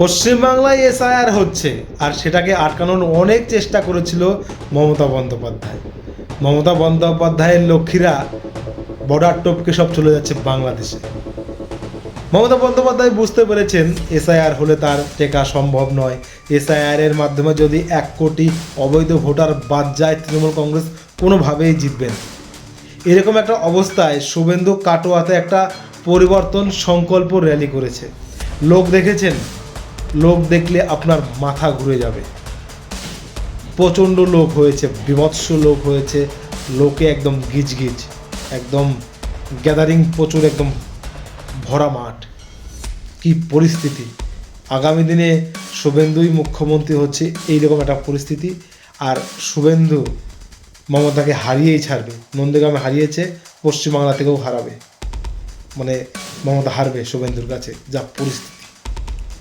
পশ্চিমবাংলায় এসআইআর হচ্ছে, আর সেটাকে আটকানোর অনেক চেষ্টা করেছিল মমতা বন্দ্যোপাধ্যায়। মমতা বন্দ্যোপাধ্যায়ের লক্ষ্মীরা বর্ডার টপকে সব চলে যাচ্ছে বাংলাদেশে। মমতা বন্দ্যোপাধ্যায় বুঝতে পেরেছেন এসআইআর হলে তার টেকা সম্ভব নয়। এসআইআর এর মাধ্যমে যদি এক কোটি অবৈধ ভোটার বাদ যায়, তৃণমূল কংগ্রেস কোনোভাবেই জিতবে না। এরকম একটা অবস্থায় শুভেন্দু কাটোয়াতে একটা পরিবর্তন সংকল্প র্যালি করেছে। লোক দেখেছেন? লোক দেখলে আপনার মাথা ঘুরে যাবে। প্রচণ্ড লোক হয়েছে, বিভৎস লোক হয়েছে, লোকে একদম গিজগিজ, একদম গ্যাদারিং প্রচুর, একদম ভরা মাঠ। কি পরিস্থিতি। আগামী দিনে শুভেন্দুই মুখ্যমন্ত্রী হচ্ছে এইরকম একটা পরিস্থিতি। আর শুভেন্দু মমতাকে হারিয়েই ছাড়বে, নন্দীগ্রামে হারিয়েছে, পশ্চিমবাংলা থেকেও হারাবে। মানে মমতা হারবে শুভেন্দুর কাছে যা পরিস্থিতি।